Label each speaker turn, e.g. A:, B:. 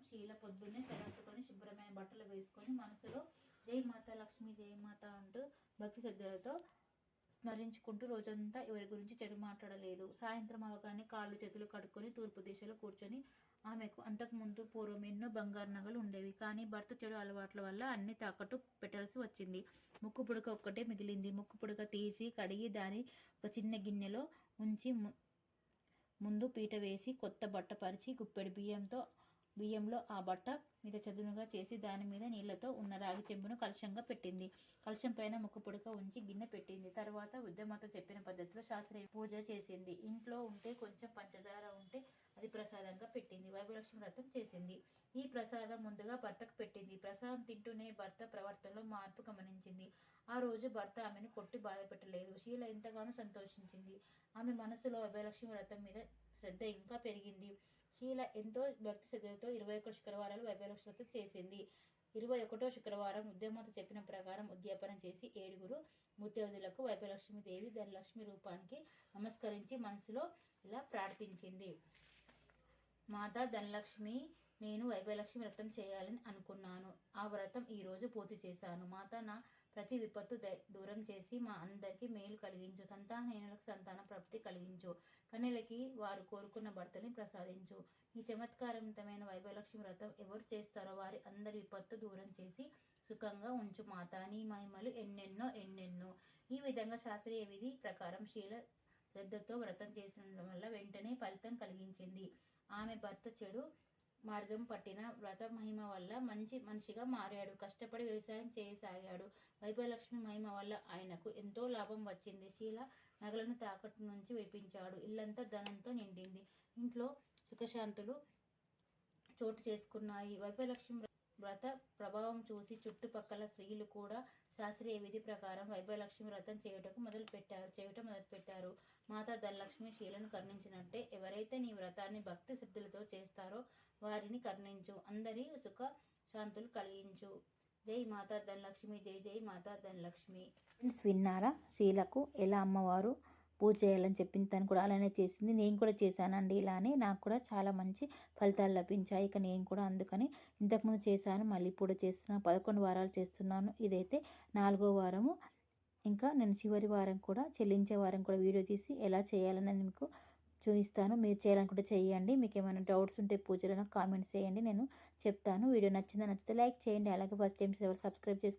A: శీల పొద్దున్నే తెరచుకొని శుభ్రమైన బట్టలు వేసుకొని మనసులో జై మాత లక్ష్మి జై మాత అంటూ భక్తి శ్రద్ధలతో స్మరించుకుంటూ రోజంతా ఎవరి గురించి చెడు మాట్లాడలేదు. సాయంత్రం అవగానే కాళ్ళు చేతులు కడుక్కొని తూర్పు దిశలో కూర్చొని ఆమెకు అంతకుముందు పూర్వం ఎన్నో బంగారు నగలు ఉండేవి. కానీ భర్త చెడు అలవాట్ల వల్ల అన్ని తాకట్టు పెట్టాల్సి వచ్చింది. ముక్కు పుడక ఒక్కటే మిగిలింది. ముక్కు పుడక తీసి కడిగి దాని ఒక చిన్న గిన్నెలో ఉంచి ము- ముందు పీట వేసి కొత్త బట్ట పరిచి గుప్పెడు బియ్యంతో బియ్యంలో ఆ బట్ట మీద చదునుగా చేసి దాని మీద నీళ్ళతో ఉన్న రాగి చెంబును కలశంగా పెట్టింది. కలుషం పైన ముక్కు పుడక ఉంచి గిన్నె పెట్టింది. తర్వాత ఉద్దమాత చెప్పిన పద్ధతిలో శాస్త్రీయ పూజ చేసింది. ఇంట్లో ఉంటే కొంచెం పంచదార ఉంటే అది ప్రసాదంగా పెట్టింది. వైభలక్ష్మి వ్రతం చేసింది. ఈ ప్రసాదం ముందుగా భర్తకు పెట్టింది. ప్రసాదం తింటూనే భర్త ప్రవర్తనలో మార్పు గమనించింది. ఆ రోజు భర్త ఆమెను కొట్టి బాధపెట్టలేదు. శీల ఎంతగానో సంతోషించింది. ఆమె మనసులో వైభలక్ష్మి వ్రతం మీద శ్రద్ధ ఇంకా పెరిగింది. శీల ఎంతో భక్తి శ్రద్ధలతో ఇరవై ఒకటి శుక్రవారాలు వైభలక్ష్మి చేసింది. ఇరవై ఒకటో శుక్రవారం ఉద్యమత చెప్పిన ప్రకారం ఉద్యాపన చేసి ఏడుగురు ముత్యోధులకు వైభలక్ష్మి దేవి ధనలక్ష్మి రూపానికి నమస్కరించి మనసులో ఇలా ప్రార్థించింది. మాతా ధనలక్ష్మి నేను వైభలక్ష్మి వ్రతం చేయాలని అనుకున్నాను. ఆ వ్రతం ఈ రోజు పూర్తి చేశాను. మాత నా ప్రతి విపత్తు దూరం చేసి మా అందరికీ మేలు కలిగించు. సంతానహీనులకు సంతాన ప్రాప్తి కలిగించు. కన్యలకి వారు కోరుకున్న భర్తని ప్రసాదించు. ఈ చమత్కారవంతమైన వైభలక్ష్మి వ్రతం ఎవరు చేస్తారో వారి అందరి విపత్తు దూరం చేసి సుఖంగా ఉంచు. మాత నీ మహిమలు ఎన్నెన్నో ఎన్నెన్నో. ఈ విధంగా శాస్త్రీయ విధి ప్రకారం శీల శ్రద్ధతో వ్రతం చేసిన వల్ల వెంటనే ఫలితం కలిగించింది. ఆమె భర్త చెడు మార్గం పట్టిన వ్రత మహిమ వల్ల మంచి మనిషిగా మారాడు. కష్టపడి వ్యవసాయం చేయసాగాడు. వైభవలక్ష్మి మహిమ వల్ల ఆయనకు ఎంతో లాభం వచ్చింది. శీల నగలను తాకట్టు నుంచి విడిపించాడు ఇల్లంతా ధనంతో నిండింది. ఇంట్లో సుఖశాంతులు చోటు చేసుకున్నాయి. వైభవలక్ష్మి వ్రత ప్రభావం చూసి చుట్టుపక్కల స్త్రీలు కూడా శాస్త్రీయ విధి ప్రకారం వైభవలక్ష్మి వ్రతం చేయుటకు మొదలుపెట్టారు చేయటం మొదలుపెట్టారు. మాతా ధనలక్ష్మి శీలను కరుణించినట్టే ఎవరైతే నీ వ్రతాన్ని భక్తి శ్రద్ధలతో చేస్తారో వారిని కరుణించు. అందరి సుఖ శాంతులు కలిగించు. జై మాతా ధనలక్ష్మి జై జై మాతా ధనలక్ష్మి. ఫ్రెండ్స్ విన్నారా? శీలకు ఎలా అమ్మవారు? పూజ చేయాలని చెప్పింది తను కూడా అలానే చేసింది. నేను కూడా చేశానండి ఇలానే. నాకు కూడా చాలా మంచి ఫలితాలు లభించాయి. ఇక నేను కూడా అందుకని ఇంతకుముందు చేశాను. మళ్ళీ ఇప్పుడు చేస్తున్నాను పదకొండు వారాలు చేస్తున్నాను. ఇదైతే నాలుగో వారము. ఇంకా నేను చివరి వారం కూడా చెల్లించే వారం కూడా వీడియో తీసి ఎలా చేయాలని మీకు చూపిస్తాను. మీరు చేయాలనుకుంటే చేయండి. మీకు ఏమైనా డౌట్స్ ఉంటే పూజలో నాకు కామెంట్స్ చేయండి. నేను చెప్తాను. వీడియో నచ్చిందా నచ్చితే లైక్ చేయండి. అలాగే ఫస్ట్ టైం ఎవరు సబ్స్క్రైబ్ చేసుకోండి